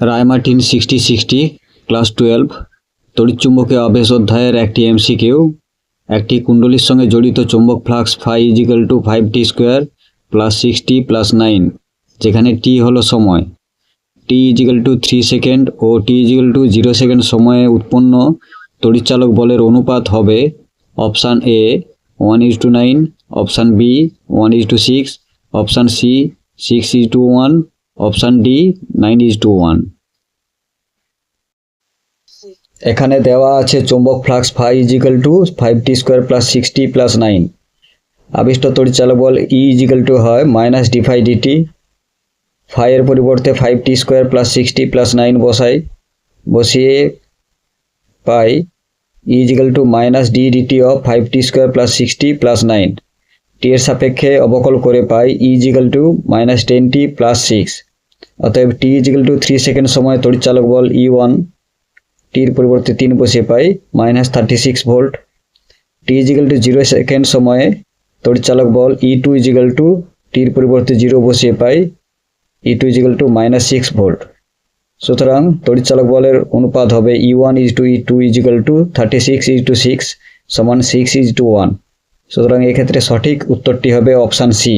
Ray Martin sixty sixty, class twelve তড়িৎচুম্বকীয় আবেশ অধ্যায়ের একটি এমসিকিউ, একটি কুণ্ডলীর সঙ্গে জড়িত চুম্বক flux phi is equal to five T square plus sixty plus nine, যেখানে টি হলো সময়। T is equal to three second O T is equal to zero second সময়ে উৎপন্ন তড়িৎচালক বলের অনুপাত হবে option A one is to nine, option B one is to six, option C six is to one option D nine is to one এখানে দেওয়া আছে চৌম্বক flux phi is equal to five T square plus sixty plus nine আবিষ্ট তড়িৎচালক বল E is equal to হয় minus D phi DT ফাইয়ের পরিবর্তে five T square plus sixty plus nine বসাই। বসিয়ে পাই is equal to minus D DT of five T square plus sixty plus nine T এর সাপেক্ষে অবকল করে পাই is equal to minus ten T plus six অতএব T is equal to three second সময় তড়িৎচালক বল ই ওয়ান টির পরিবর্তে তিন বসিয়ে পাই minus thirty six volt T is equal to zero second সময়ে তড়িৎচালক বল E two is equal to টির পরিবর্তে জিরো বসিয়ে পাই E two is equal to minus six volt সুতরাং তড়িৎচালক বলের অনুপাত হবে E one is to E two is equal to thirty six is to six সমান সিক্স ইজ টু ওয়ান সুতরাং এক্ষেত্রে সঠিক উত্তরটি হবে অপশান সি